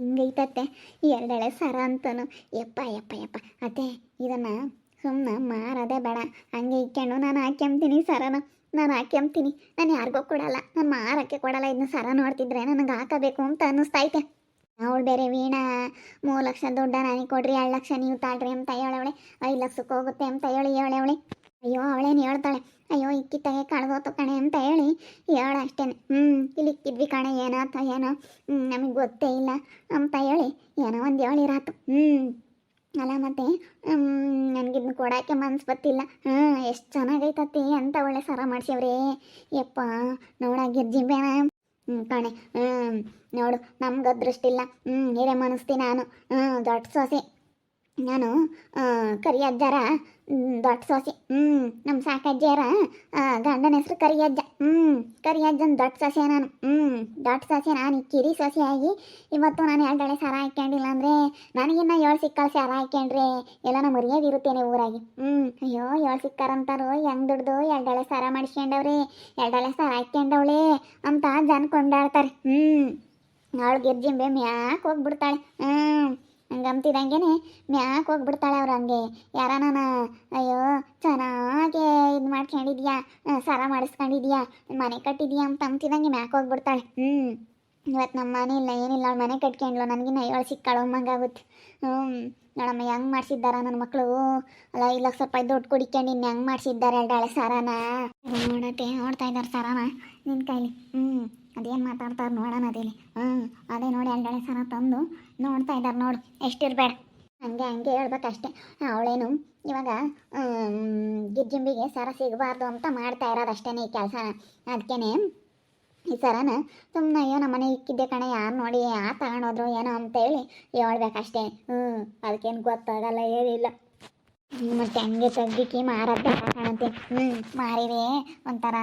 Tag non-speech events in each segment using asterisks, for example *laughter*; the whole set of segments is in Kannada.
ಹಿಂಗೈತತ್ತೆ. ಎರಡೆಳೆ ಸರ ಅಂತನು. ಯಪ್ಪ ಯಪ್ಪ ಯಪ್ಪ. ಅತ್ತೆ, ಇದನ್ನು ಸುಮ್ಮನೆ ಮಾರದೆ ಬೇಡ. ಹಂಗೆ ಇಕ್ಕೊಂಡು ನಾನು ಹಾಕ್ಯಂತೀನಿ ಸರನ. ನಾನು ಹಾಕ್ಯಂತೀನಿ ನಾನು ಯಾರಿಗೂ ಕೊಡಲ್ಲ. ನಾನು ಮಾರಕ್ಕೆ ಕೊಡಲ್ಲ. ಇದನ್ನ ಸರ ನೋಡ್ತಿದ್ರೆ ನನಗೆ ಹಾಕಬೇಕು ಅಂತ ಅನ್ನಿಸ್ತೈತೆ ಅವಳು ಬೇರೆ ವೀಣಾ, ಮೂರು ಲಕ್ಷ ದುಡ್ಡ ನನಗೆ ಕೊಡ್ರಿ ಎರಡು ಲಕ್ಷ ನೀವು ತಾಳ್ರಿ ಅಂತ ಹೇಳವಳೆ. ಐದು ಲಕ್ಷಕ್ಕೆ ಹೋಗುತ್ತೆ ಅಂತ ಹೇಳಿ ಹೇಳಿ ಅವಳೆ ಅಯ್ಯೋ, ಅವಳೇನು ಹೇಳ್ತಾಳೆ? ಅಯ್ಯೋ ಇಕ್ಕಿತ್ತಾಗೆ ಕಳ್ದೋತು ಕಣೆ ಅಂತ ಹೇಳಿ ಹೇಳ ಅಷ್ಟೇನೆ ಹ್ಞೂ ಇಲ್ಲಿ ಇಕ್ಕಿದ್ವಿ ಕಣೆ ಏನಾತ ಏನೋ ನಮಗೆ ಗೊತ್ತೇ ಇಲ್ಲ ಅಂತ ಹೇಳಿ ಏನೋ ಒಂದು ಹೇಳಿರಾತು ಹ್ಞೂ ಅಲ್ಲ ಮತ್ತೆ ನನಗಿದ್ನ ಕೊಡೋಕ್ಕೆ ಮನ್ಸು ಬತ್ತಿಲ್ಲ ಹ್ಞೂ ಎಷ್ಟು ಚೆನ್ನಾಗೈತತಿ ಅಂತ ಒಳ್ಳೆ ಸರ ಮಾಡ್ಸ್ಯವ್ರೆ. ಯಪ್ಪ, ನೋಡ ಗಿರ್ಜಿಬೇನ. ಹ್ಞೂ ಕಣೆ ಹ್ಞೂ ನೋಡು ನಮ್ಗೆ ಅದೃಷ್ಟ ಇಲ್ಲ ಹ್ಞೂ ಹಿರೇ ಮನಸ್ತಿ ನಾನು. ಹ್ಞೂ ದೊಡ್ಡ ಸೊಸೆ. ನಾನು ಕರಿಯಜ್ಜರ ಕರಿ ಅಜ್ಜಾರ ದೊಡ್ಡ ಸೊಸೆ ಹ್ಞೂ ನಮ್ಮ ಸಾಕಜ್ಜಿಯರ ಗಂಡನ ಹೆಸರು ಕರಿಯಜ್ಜ ಹ್ಞೂ ಕರಿಯಜ್ಜನ ದೊಡ್ಡ ಸೊಸೆ ನಾನು ಹ್ಞೂ ದೊಡ್ಡ ಸೊಸೆ ನಾನು ಕಿರಿ ಸೊಸೆಯಾಗಿ ಇವತ್ತು ನಾನು ಎರಡಳೆ ಸಾರ ಹಾಕ್ಯಂಡಿಲ್ಲ ಅಂದರೆ ನನಗಿನ್ನ ಏಳು ಸಿಕ್ಕಲ್ ಸಾರ ಹಾಕ್ಯಂಡ್ರೆ ಎಲ್ಲ ನಮ್ಮ ಮರ್ಯಾದಿರುತ್ತೇನೆ ಊರಾಗಿ. ಹ್ಞೂ ಅಯ್ಯೋ, ಏಳು ಸಿಕ್ಕಾರಂತಾರು ಹೆಂಗ್ ದುಡ್ದು ಎರಡಳೆ ಸಾರ ಮಾಡಿಸ್ಕೊಂಡವ್ರಿ ಎರಡಳೆ ಸಾರ ಹಾಕ್ಯಂಡವಳೆ ಅಂತ ಜನ ಕೊಂಡಾಡ್ತಾರೆ. ಹ್ಞೂ ಅವಳು ಗಿರ್ಜಿಂಬೆ ಮ್ಯಾಕ್ ಹೋಗ್ಬಿಡ್ತಾಳೆ. ಹ್ಞೂ ಹಂಗಂತಿದಂಗೆನೆ ಮ್ಯಾಕ್ ಹೋಗ್ಬಿಡ್ತಾಳೆ ಅವ್ರು ಹಂಗೆ. ಯಾರ ನಾನು ಅಯ್ಯೋ, ಚೆನ್ನಾಗಿ ಇದು ಮಾಡ್ಕೊಂಡಿದ್ಯಾ? ಸರ ಮಾಡಿಸ್ಕೊಂಡಿದ್ಯಾ? ಮನೆ ಕಟ್ಟಿದ್ಯಾ ಅಂತ ಅಂತಿದಂಗೆ ಮ್ಯಾಕ್ ಹೋಗ್ಬಿಡ್ತಾಳೆ. ಹ್ಞೂ ಇವತ್ತು ನಮ್ಮ ಮನೆ ಇಲ್ಲ, ಏನಿಲ್ಲ, ಅವ್ಳು ಮನೆ ಕಟ್ಕೊಂಡ್ಲು ನನಗಿನ್ನ ಏಳು ಸಿಕ್ಕಾಳು ಅಮ್ಮಂಗಾಗುತ್ತೆ ಹ್ಞೂ ನೋಡಮ್ಮ, ಹೆಂಗೆ ಮಾಡಿಸಿದ್ದಾರ ನನ್ನ ಮಕ್ಕಳು ಅಲ್ಲ, ಇಲ್ಲ ರೂಪಾಯಿ ದುಡ್ಡು ಕುಡಿಕೊಂಡು ಇನ್ನು ಹೆಂಗೆ ಮಾಡಿಸಿದ್ದಾರೆ ಎರಡಾಳೆ ಸರನ? ನೋಡತ್ತೆ, ನೋಡ್ತಾ ಇದ್ದಾರೆ ಸರನ ನಿನ್ನ ಕೈಲಿ. ಹ್ಞೂ ಅದೇನು ಮಾತಾಡ್ತಾರೆ ನೋಡೋಣ ಅದೇಲಿ ಹ್ಞೂ ಅದೇ ನೋಡಿ ಎರಡಾಳೆ ಸರ ತಂದು ನೋಡ್ತಾ ಇದ್ದಾರೆ ನೋಡು, ಎಷ್ಟಿರಬೇಡ. ಹಂಗೆ ಹಂಗೆ ಹೇಳ್ಬೇಕಷ್ಟೆ ಅವಳೇನು ಇವಾಗ ಗಿಜ್ಜಿಂಬಿಗೆ ಸರ ಸಿಗಬಾರ್ದು ಅಂತ ಮಾಡ್ತಾ ಇರೋದು ಅಷ್ಟೇ ಈ ಕೆಲಸ ಅದಕ್ಕೇ ಈ ಸರನ ಸುಮ್ಮನೆ ಅಯ್ಯೋ ನಮ್ಮ ಮನೆ ಇಕ್ಕಿದ್ದೆ ಕಣೆ, ಯಾರು ನೋಡಿ, ಯಾರು ತಗೊಂಡೋದ್ರು ಏನೋ ಅಂತೇಳಿ ಹೇಳ್ಬೇಕಷ್ಟೇ ಹ್ಞೂ ಅದಕ್ಕೇನು ಗೊತ್ತಾಗಲ್ಲ, ಏನಿಲ್ಲ. ಮತ್ತೆ ಹಂಗೆ ತೆಗ್ದಿಕ್ಕಿ ಮಾರದ್ದೆ ಕಾಣುತ್ತೆ. ಹ್ಞೂ ಮಾರಿದೆ ಒಂಥರ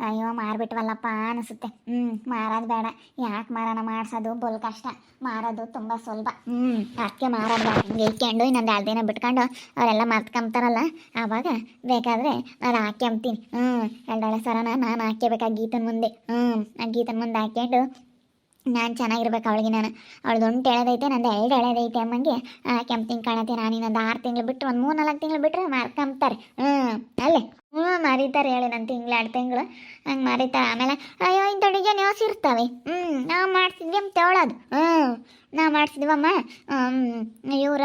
ಅಯ್ಯೋ ಮಾರ್ಬಿಟ್ವಲ್ಲಪ್ಪ ಅನಿಸುತ್ತೆ. ಹ್ಞೂ ಮಾರೋದು ಬೇಡ. ಯಾಕೆ ಮಾರೋಣ ಮಾಡಿಸೋದು? ಬಲ್ ಕಷ್ಟ. ಮಾರೋದು ತುಂಬ ಸುಲಭ. ಹ್ಞೂ ಅದಕ್ಕೆ ಮಾರೋದು ಹಂಗೆ ಇಕ್ಕೊಂಡು ಇನ್ನೊಂದು ಎರಡು ದಿನ ಬಿಟ್ಕೊಂಡು ಅವರೆಲ್ಲ ಮರ್ತ್ಕೊಂಬ್ತಾರಲ್ಲ ಆವಾಗ ಬೇಕಾದರೆ ನಾನು ಹಾಕ್ಯಂಬ್ತೀನಿ. ಹ್ಞೂ ಎರಡಳೆ ಸರನ ನಾನು ಹಾಕ್ಯಬೇಕಾ ಗೀತನ ಮುಂದೆ. ಹ್ಞೂ ಆ ಗೀತನ ಮುಂದೆ ಹಾಕ್ಕೊಂಡು ನಾನು ಚೆನ್ನಾಗಿರ್ಬೇಕು ಅವಳಿಗೆ ನಾನು. ಅವಳು ಒಂಟು ಎಳೆದೈತೆ, ನಂದು ಎರಡು ಎಳೆದೈತೆ ಅಮ್ಮಂಗೆ. ಕೆಂಪ್ತಿಂಗ್ ಕಾಣತ್ತೆ, ನಾನು ಇನ್ನೊಂದು ಆರು ತಿಂಗಳು ಬಿಟ್ಟು ಒಂದು ಮೂರು ನಾಲ್ಕು ತಿಂಗಳು ಬಿಟ್ಟರೆ ಮಾರ್ಕೊಂಬ್ತಾರೆ ಹ್ಞೂ ಅಲ್ಲೇ. ಹ್ಞೂ ಮಾರಿತಾರೆ ಹೇಳಿ ನನ್ನ ತಿಂಗಳು ಎರಡು ತಿಂಗಳು. ಹಂಗೆ ಮಾರಿತಾರೆ ಆಮೇಲೆ, ಅಯ್ಯೋ ಇಂಥ ಡಿಸೈನ್ ನೀವು ಇರ್ತಾವೆ. ಹ್ಞೂ ನಾವು ಮಾಡ್ತಿದ್ವಿ ಅಂತ ಹೇಳೋದು ಹ್ಞೂ ನಾವು ಮಾಡಿಸಿದ್ವಮ್ಮ ಇವ್ರ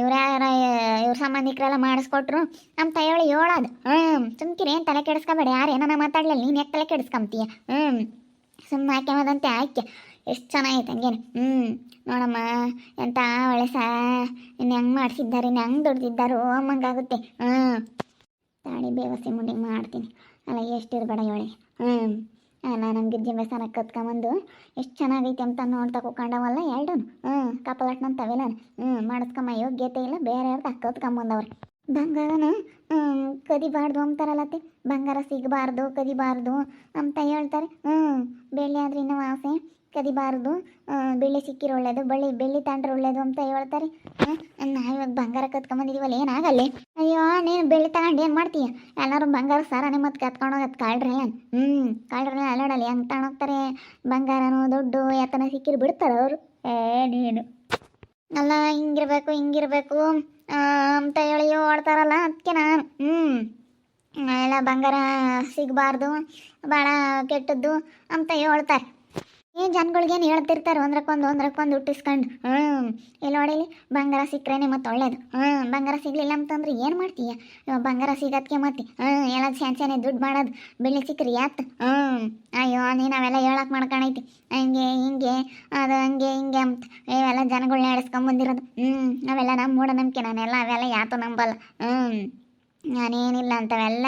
ಇವ್ರ ಯಾರ, ಇವ್ರ ಸಂಬಂಧಿಕರೆಲ್ಲ ಮಾಡಿಸ್ಕೊಟ್ರು. ನಮ್ಮ ಹೇಳಿ ಹೇಳೋದು ಹ್ಞೂ ಸುಮ್ಕಿರಿ, ಏನು ತಲೆ ಕೆಡಿಸ್ಕೊಬೇಡ. ಯಾರು ಏನಾನ ಮಾತಾಡಲಿಲ್ಲ, ನೀನು ಯಾಕೆ ತಲೆ ಕೆಡಿಸ್ಕೊಂತೀಯ? ಹ್ಞೂ ಸುಮ್ಮನೆ ಹಾಕ್ಯಮದಂತೆ ಹಾಕ್ಯ ಎಷ್ಟು ಚೆನ್ನಾಗೈತೆ ಹಂಗೇನು. ಹ್ಞೂ ನೋಡಮ್ಮ, ಎಂತ ಒಳ್ಳೆ ಸಾ, ಇನ್ನು ಹೆಂಗೆ ಮಾಡಿಸಿದ್ದಾರೆ, ಇನ್ನು ಹೆಂಗೆ ದುಡ್ದಿದ್ದಾರೋ ಅಮ್ಮಂಗಾಗುತ್ತೆ ಹ್ಞೂ ತಾಳಿ ಬೇವಸಿ ಮುಂಡಿಗೆ ಮಾಡ್ತೀನಿ. ಅಲ್ಲ, ಎಷ್ಟು ಇರಬೇಡ ಹೇಳಿ ಹ್ಞೂ ಅಲ್ಲ ಗಿಜ್ಜಿ ಜಿಂಬೆಸನ ಕತ್ಕೊಂಬಂದು ಎಷ್ಟು ಚೆನ್ನಾಗೈತೆ ಅಂತ ನೋಡ್ತಾ ಕೂಕೊಂಡವಲ್ಲ ಎರಡೂ ಹ್ಞೂ ಕಪಲಟ್ನಂತವೆಲ್ಲ ಹ್ಞೂ ಮಾಡಿಸ್ಕೊಂಬ, ಯೋಗ್ಯತೆ ಇಲ್ಲ, ಬೇರೆ ಯಾರ್ದು ಕತ್ಕೊಂಬಂದವ್ರೆ ಬಂಗಾರನ ಕದಿಬಾರ್ದು ಅಂತಾರಲ್ಲತ್ತೆ ಬಂಗಾರ ಸಿಗಬಾರ್ದು, ಕದಿಬಾರ್ದು ಅಂತ ಹೇಳ್ತಾರೆ. ಹ್ಞೂ ಬೆಳ್ಳಿ ಆದ್ರೆ ಇನ್ನೂ ಆಸೆ. ಕದಿಬಾರ್ದು ಬೆಳ್ಳಿ ಸಿಕ್ಕಿರೋ ಒಳ್ಳೇದು, ಬಳ್ಳಿ, ಬೆಳ್ಳಿ ತಾಂಡ್ರೆ ಒಳ್ಳೇದು ಅಂತ ಹೇಳ್ತಾರೆ. ನಾವು ಇವಾಗ ಬಂಗಾರ ಕತ್ಕೊಂಬಂದಿದೀವಲ್ಲ ಏನಾಗಲ್ಲಿ ಅಯ್ಯೋ, ನೀನು ಬೆಳ್ಳಿ ತಗೊಂಡು ಏನು ಮಾಡ್ತೀಯ? ಎಲ್ಲರೂ ಬಂಗಾರ ಸಾರನೆ ಮತ್ತು ಕತ್ಕೊಂಡೋಗತ್ತೆ ಕಾಳ್ರಿ ಹ್ಞೂ ಕಾಳ್ರೆ ಅಲ್ಲಾಡಲ್ಲ ಹೆಂಗೆ ತಗೊಂಡೋಗ್ತಾರೆ ಬಂಗಾರನೂ ದುಡ್ಡು ಯಾತನ ಸಿಕ್ಕಿರು ಬಿಡ್ತಾರೆ ಅವರು. ಏ, ನೀನು. ಅಲ್ಲ, ಹಿಂಗಿರ್ಬೇಕು ಹಿಂಗಿರ್ಬೇಕು. ಅಂತ ಹೇಳಿ ಓಡ್ತಾರಲ್ಲ ಅದಕ್ಕೆ ನಾನು ಹ್ಞೂ ಎಲ್ಲ ಬಂಗಾರ ಸಿಗಬಾರ್ದು ಭಾಳ ಕೆಟ್ಟದ್ದು ಅಂತ ಹೇಳ್ತಾರೆ. ಏ, ಜನಗಳ್ಗೇನು ಹೇಳ್ತಿರ್ತಾರೆ? ಒಂದ್ರಕ್ಕೊಂದು ಒಂದ್ರಕ್ಕೊಂದು ಹುಟ್ಟಿಸ್ಕೊಂಡು. ಹ್ಞೂ ಇಲ್ಲಿ? ನೋಡಿಲಿ ಬಂಗಾರ ಸಿಕ್ಕರೇನೆ ಮತ್ತೆ ಒಳ್ಳೇದು. ಹ್ಞೂ ಬಂಗಾರ ಸಿಗಲಿಲ್ಲ ಅಂತಂದ್ರೆ ಏನು ಮಾಡ್ತೀಯ? ಬಂಗಾರ ಸಿಗೋದಕ್ಕೆ ಮತ್ತೆ. ಹ್ಞೂ ಎಲ್ಲ ಸ್ಯಾನ್ ಸ್ಯಾನೆ ದುಡ್ಡು ಮಾಡೋದು. ಬೆಳ್ಳಿ ಸಿಕ್ಕರಿ ಯಾತ್? ಹ್ಞೂ ಅಯ್ಯೋ ನೀನು ಅವೆಲ್ಲ ಹೇಳಕ್ಕೆ ಮಾಡ್ಕೊಂಡೈತಿ ಹಂಗೆ, ಹಿಂಗೆ, ಅದು ಹಂಗೆ, ಹಿಂಗೆ ಅಂತ. ಇವೆಲ್ಲ ಜನಗಳ್ನ ಬಂದಿರೋದು. ಹ್ಞೂ ಅವೆಲ್ಲ ನಮ್ಮ ಮೂಢನಂಬಿಕೆ ನಾನೆಲ್ಲ, ಅವೆಲ್ಲ ಯಾತು ನಂಬಲ್ಲ. ಹ್ಞೂ ನಾನೇನಿಲ್ಲ ಅಂತವೆಲ್ಲ,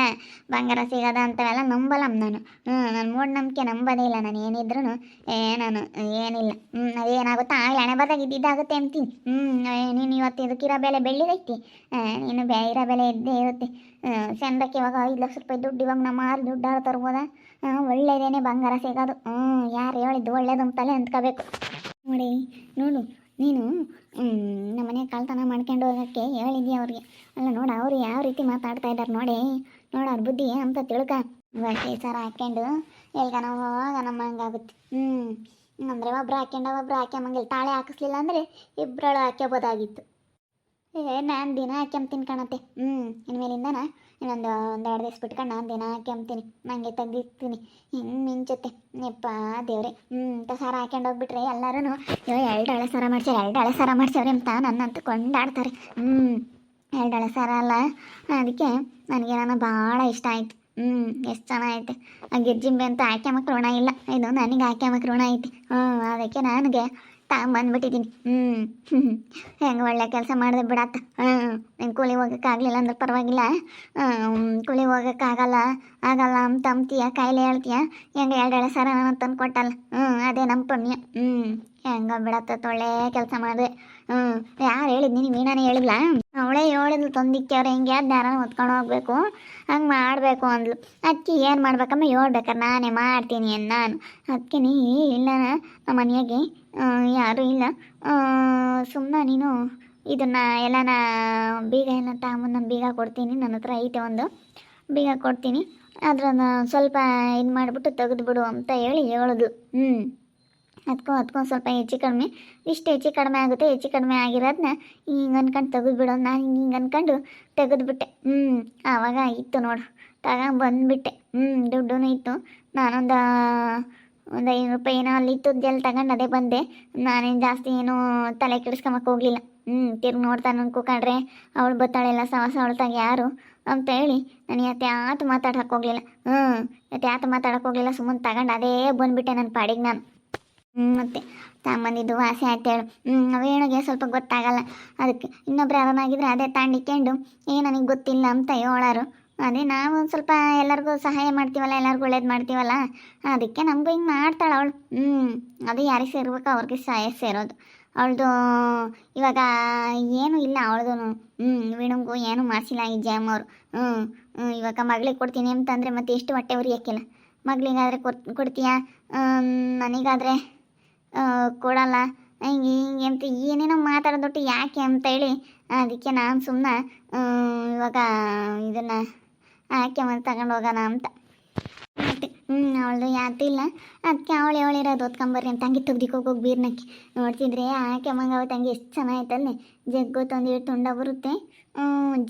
ಬಂಗಾರ ಸಿಗೋದ ಅಂತವೆಲ್ಲ ನಂಬಲ್ಲ ನಾನು. ಹ್ಞೂ ನನ್ನ ಮೂಢನಂಬಿಕೆ ನಂಬೋದೇ ಇಲ್ಲ ನಾನು ಏನಿದ್ರು ಏ, ನಾನು, ಏನಿಲ್ಲ. ಹ್ಞೂ ಅದೇನಾಗುತ್ತಾ? ಆಗಲಿ ಹಣೆ ಬರ್ದಾಗ ಇದ್ದಿದ್ದಾಗುತ್ತೆ ಅಂತೀನಿ ಹ್ಞೂ ನೀನು ಇವತ್ತು ಇದಕ್ಕಿರೋ ಬೆಲೆ ಬೆಳ್ಳಿದೈತಿ ನೀನು ಬೆ, ಇರೋ ಬೆಲೆ ಇದ್ದೇ ಇರುತ್ತೆ. ಚಂದಕ್ಕೆ ಇವಾಗ ಐದು ಲಕ್ಷ ರೂಪಾಯಿ ದುಡ್ಡು ಇವಾಗ ನಮ್ಮ ಆರು ದುಡ್ಡು ತರ್ಬೋದಾ? ಒಳ್ಳೇದೇನೆ ಬಂಗಾರ ಸಿಗೋದು. ಹ್ಞೂ ಯಾರು ಹೇಳಿದ್ದು ಒಳ್ಳೇದು ಅಂತಲೇ ಅಂದ್ಕೋಬೇಕು ನೋಡಿ, ನೋಡು ನೀನು ನಮ್ಮ ಮನೆ ಕಳ್ತನ ಮಾಡ್ಕೊಂಡು ಹೋಗೋಕ್ಕೆ ಹೇಳಿದ್ಯಾ ಅವ್ರಿಗೆ? ಅಲ್ಲ ನೋಡ, ಅವ್ರು ಯಾವ ರೀತಿ ಮಾತಾಡ್ತಾ ಇದ್ದಾರೆ ನೋಡಿ. ನೋಡ, ಅವ್ರ ಬುದ್ಧಿ ಅಂತ ತಿಳ್ಕ. ಬಟ್ಟೆ ಸರ ಹಾಕ್ಕೊಂಡು ಎಲ್ಗನ ಹೋಗ ನಮ್ಮ ಹಂಗಾಗುತ್ತೆ ಹ್ಞೂ ಅಂದರೆ ಒಬ್ರು ಹಾಕ್ಯಂಡ ಒಬ್ರು ಹಾಕ್ಯಂಬಂಗಿಲ್ಲ ತಾಳೆ ಹಾಕಿಸ್ಲಿಲ್ಲ ಅಂದರೆ ಇಬ್ಬರಳು ಹಾಕ್ಯಬೋದಾಗಿತ್ತು. ನಾನು ದಿನ ಹಾಕ್ಯಂತೀನಿ ಕಣತ್ತೆ. ಹ್ಞೂ ಇನ್ಮೇಲಿಂದನ? ಇನ್ನೊಂದು, ಒಂದು ಎರಡು ದಿವಸ ಬಿಟ್ಕೊಂಡು ನಾನು ದಿನ ಹಾಕ್ಯಂತೀನಿ ನನಗೆ ತೆಗ್ದಿರ್ತೀನಿ. ಹಿಂಗೆ ಮಿಂಚುತ್ತೆ. ಯಪ್ಪ, ದೇವ್ರೆ. ಹ್ಞೂ ಅಂತ ಸಾರ ಹಾಕ್ಯಂಡು ಹೋಗ್ಬಿಟ್ರೆ ಎಲ್ಲರೂ ಅಯ್ಯೋ, ಎರಡು ಹಳೆ ಸಾರ ಮಾಡ್ಸ್ಯಾರ ಎರಡು ಹಳೆ ಸಾರ ಮಾಡ್ಸ್ಯಾವ್ರಿ ಅಂತ ನನ್ನಂತ ಕೊಂಡಾಡ್ತಾರೆ. ಹ್ಞೂ ಎರಡು ಹಳೆ ಸಾರ ಅಲ್ಲ. ಅದಕ್ಕೆ ನನಗೆ ನಾನು ಭಾಳ ಇಷ್ಟ ಆಯ್ತು. ಹ್ಞೂ ಎಷ್ಟು ಚೆನ್ನಾಗೈತೆ. ಆ ಗಿರ್ಜಿಂಬೆ ಅಂತ ಹಾಕ್ಯಮಕ್ಕೆ ಋಣ ಇಲ್ಲ. ಇದು ನನಗೆ ಹಾಕ್ಯಮಕ್ಕೆ ಋಣ ಐತಿ. ಹ್ಞೂ ಅದಕ್ಕೆ ನನಗೆ ತಗೊಂಬಂದ್ಬಿಟ್ಟಿದ್ದೀನಿ ಹ್ಞೂ *laughs* ಹೆಂಗೆ ಒಳ್ಳೆ ಕೆಲಸ ಮಾಡಿದೆ ಬಿಡತ್ತ ಹ್ಞೂ ನೀನು ಕೂಲಿ ಹೋಗೋಕ್ಕಾಗಲಿಲ್ಲ ಅಂದ್ರೆ ಪರವಾಗಿಲ್ಲ. ಕೂಲಿ ಹೋಗೋಕ್ಕಾಗಲ್ಲ ಆಗಲ್ಲ. ಅಂತ ಅಂತೀಯ ಕಾಯಿಲೆ ಹೇಳ್ತೀಯ. ಹೆಂಗೆ ಎರಡು ಎಳೆ ಸರ ನಾನು ತಂದು ಕೊಟ್ಟಲ್ಲ ಹ್ಞೂ ಅದೇ ನಮ್ಮ ಪುಣ್ಯ. ಹ್ಞೂ ಹೆಂಗ ಬಿಡತ್ತ ಒಳ್ಳೆ ಕೆಲಸ ಮಾಡಿದೆ. ಹ್ಞೂ ಯಾರು ಹೇಳಿದ್ ನೀವು ಮೀನಾನೇ ಹೇಳಿಲ್ಲ ಅವಳೇ ಹೇಳಿದ್ಲು ತಂದಿಕ್ಕೆ ಹೆಂಗೆ ಅದು ಯಾರು ಹೊತ್ಕೊಂಡು ಹೋಗ್ಬೇಕು. ಹಂಗೆ ಮಾಡಬೇಕು ಅಂದ್ಲು. ಅಕ್ಕಿ ಏನು ಮಾಡ್ಬೇಕಮ್ಮ ಹೇಳ್ಬೇಕಾರೆ, ನಾನೇ ಮಾಡ್ತೀನಿ ನಾನು. ಅದಕ್ಕೆ ನೀ ಇಲ್ಲ ನಮ್ಮ ಮನೆಯಾಗೆ ಯಾರು ಇಲ್ಲ. ಸುಮ್ಮನೆ ನೀನು ಇದನ್ನು ಎಲ್ಲನ ಬೀಗ ಎಲ್ಲ ತಗೊಂಬಂದು ಬೀಗ ಕೊಡ್ತೀನಿ, ನನ್ನ ಹತ್ರ ಐತೆ ಒಂದು ಬೀಗ ಕೊಡ್ತೀನಿ. ಅದ್ರನ್ನ ಸ್ವಲ್ಪ ಇದು ಮಾಡಿಬಿಟ್ಟು ತೆಗೆದುಬಿಡು ಅಂತ ಹೇಳಿ ಹೇಳಿದ್ಲು. ಹ್ಞೂ ಅದಕ್ಕೂ ಅದಕ್ಕೂ ಸ್ವಲ್ಪ ಹೆಚ್ಚು ಕಡಿಮೆ. ಇಷ್ಟು ಹೆಚ್ಚು ಕಡಿಮೆ ಆಗುತ್ತೆ, ಹೆಚ್ಚು ಕಡಿಮೆ ಆಗಿರೋದನ್ನ ಹಿಂಗೆ ಅನ್ಕೊಂಡು ತೆಗೆದ್ಬಿಡು ನಾನು ಹಿಂಗೆ ಹಿಂಗೆ ಅನ್ಕೊಂಡು ತೆಗೆದುಬಿಟ್ಟೆ ಹ್ಞೂ ಆವಾಗ ಇತ್ತು ನೋಡು. ತಗೊಂಬಂದ್ಬಿಟ್ಟೆ ಹ್ಞೂ ದುಡ್ಡು ಇತ್ತು. ನಾನೊಂದು, ಒಂದು ಐನೂರು ರೂಪಾಯಿ ಏನೋ ಅಲ್ಲಿ ಇತ್ತು ಜಲ್ ತಗೊಂಡು ಅದೇ ಬಂದೆ. ನಾನೇನು ಜಾಸ್ತಿ ಏನೂ ತಲೆ ಕೆಡಿಸ್ಕೊಂಬಕ್ಕೆ ಹೋಗಲಿಲ್ಲ. ಹ್ಞೂ ತಿರ್ಗಿ ನೋಡ್ತಾನೆ ಅನ್ಕೋಕೊಂಡ್ರೆ ಅವಳು ಬತ್ತಾಳೆಲ್ಲ ಸವಾಸ ಅವಳ್ತಾಗ ಯಾರು ಅಂತ ಹೇಳಿ ನಾನು ಯಾತೆ ಆತು ಮಾತಾಡಕ್ಕೆ ಹೋಗಲಿಲ್ಲ. ಹ್ಞೂ ಯಾತೆ ಆತು ಮಾತಾಡಕ್ಕೆ ಹೋಗಲಿಲ್ಲ. ಸುಮ್ಮನೆ ತಗೊಂಡು ಅದೇ ಬಂದುಬಿಟ್ಟೆ ನನ್ನ ಪಾಡಿಗೆ ನಾನು. ಮತ್ತೆ ತಮ್ಮನಿದು ವಾಸಿ ಹ್ಞೂ ಅವೇಣಿಗೆ ಸ್ವಲ್ಪ ಗೊತ್ತಾಗಲ್ಲ. ಅದಕ್ಕೆ ಇನ್ನೊಬ್ರು ಯಾರನ್ನಾಗಿದ್ರೆ ಅದೇ ತಾಂಡಿಕೊಂಡು, ಏ, ನನಗೆ ಗೊತ್ತಿಲ್ಲ ಅಂತ ಹೇಳೋರು. ಅದೇ ನಾವು ಸ್ವಲ್ಪ ಎಲ್ಲರಿಗೂ ಸಹಾಯ ಮಾಡ್ತೀವಲ್ಲ, ಎಲ್ಲರಿಗೂ ಒಳ್ಳೇದು ಮಾಡ್ತೀವಲ್ಲ, ಅದಕ್ಕೆ ನಮಗೂ ಹಿಂಗೆ ಮಾಡ್ತಾಳೆ ಅವಳು. ಹ್ಞೂ ಅದು ಯಾರಿಗೆ ಸೇರ್ಬೇಕು ಅವ್ರಿಗೆ ಸಹಾಯ ಸೇರೋದು. ಅವಳದು ಇವಾಗ ಏನೂ ಇಲ್ಲ ಅವಳದು ಹ್ಞೂ ವೀಣಂಗೂ ಏನೂ ಮಾಡಿಸಿಲ್ಲ ಈ ಜಾಮ್ ಅವರು. ಹ್ಞೂ ಹ್ಞೂ ಇವಾಗ ಮಗಳಿಗೆ ಕೊಡ್ತೀನಿ ಅಂತಂದರೆ ಮತ್ತೆ ಎಷ್ಟು ಹೊಟ್ಟೆ ಉರಿಯಕ್ಕಿಲ್ಲ. ಮಗಳಿಗಾದರೆ ಕೊಡ್, ಕೊಡ್ತೀಯಾ? ನನಗಾದರೆ ಕೊಡಲ್ಲ. ಹಿಂಗೆ ಹಿಂಗೆ ಅಂತ ಏನೇನೋ ಮಾತಾಡೋದೊಟ್ಟು ಯಾಕೆ ಅಂತ ಹೇಳಿ ಅದಕ್ಕೆ ನಾನು ಸುಮ್ಮನೆ ಇವಾಗ ಇದನ್ನು ಯಾಕೆ ಮತ್ತೆ ತಗೊಂಡು ಹೋಗೋಣ ಅಂತ. ಹ್ಞೂ ಅವಳದು ಯಾತು ಇಲ್ಲ. ಅದಕ್ಕೆ ಅವಳು ಅವಳಿರೋದು ಓದ್ಕೊಂಬರ್ರಿ ಅಂತ. ಹಂಗೆ ಹೋಗೋಗಿ ಬೀರ್ನಕ್ಕೆ. ನೋಡ್ತಿದ್ರೆ ಆಕೆ ಮಂಗ ತಂಗಿ ಎಷ್ಟು ಚೆನ್ನಾಗೈತಲ್ಲಿ ಜಗ್ಗು ತಂದು ತುಂಡ ಬರುತ್ತೆ.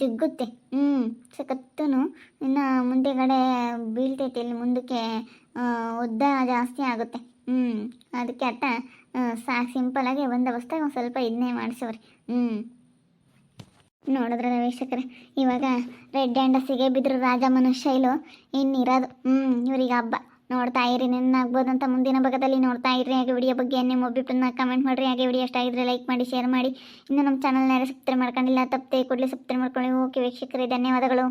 ಜಗ್ಗುತ್ತೆ. ಹ್ಞೂ ಸಖತ್ತೂ ಇನ್ನು ಮುಂದೆಗಡೆ ಬೀಳ್ತೈತೆ, ಇಲ್ಲಿ ಮುಂದಕ್ಕೆ ಉದ್ದ ಜಾಸ್ತಿ ಆಗುತ್ತೆ. ಹ್ಞೂ ಅದಕ್ಕೆ ಅತ್ತ ಸಾ ಸಿಂಪಲಾಗಿ ಬಂದೋಬಸ್ತಾಗ ಒಂದು ಸ್ವಲ್ಪ ಇದನ್ನೇ ಮಾಡಿಸೋರಿ. ಹ್ಞೂ ನೋಡಿದ್ರೆ ವೀಕ್ಷಕರೇ ಇವಾಗ ರೆಡ್ ಹ್ಯಾಂಡಸಿಗೆ ಬಿದ್ರು ರಾಜ ಮನುಷ್ಯ ಇಲ್ಲೋ ಇನ್ನಿರೋದು ಹ್ಞೂ ಇವ್ರಿಗೆ ಹಬ್ಬ. ನೋಡ್ತಾ ಇರಿ ನೆನ್ನಾಗ್ಬೋದು ಅಂತ ಮುಂದಿನ ಭಾಗದಲ್ಲಿ ನೋಡ್ತಾ ಇರಿ. ಹಾಗೆ ವಿಡಿಯೋ ಬಗ್ಗೆ ನಿಮ್ಮ ಒಬ್ಬಿಬ್ಬರನ್ನ ಕಮೆಂಟ್ ಮಾಡಿರಿ. ಹಾಗೆ ವಿಡಿಯೋ ಇಷ್ಟ ಆಗಿದ್ರೆ ಲೈಕ್ ಮಾಡಿ ಶೇರ್ ಮಾಡಿ. ಇನ್ನು ನಮ್ಮ ಚಾನಲ್ನ ಸಬ್ಸ್ಕ್ರೈಬ್ ಮಾಡ್ಕೊಂಡಿಲ್ಲ, ತಪ್ಪದೆ ಕೂಡಲೇ ಸಬ್ಸ್ಕ್ರೈಬ್ ಮಾಡ್ಕೊಳ್ಳಿ. ಓಕೆ ವೀಕ್ಷಕರೇ, ಧನ್ಯವಾದಗಳು.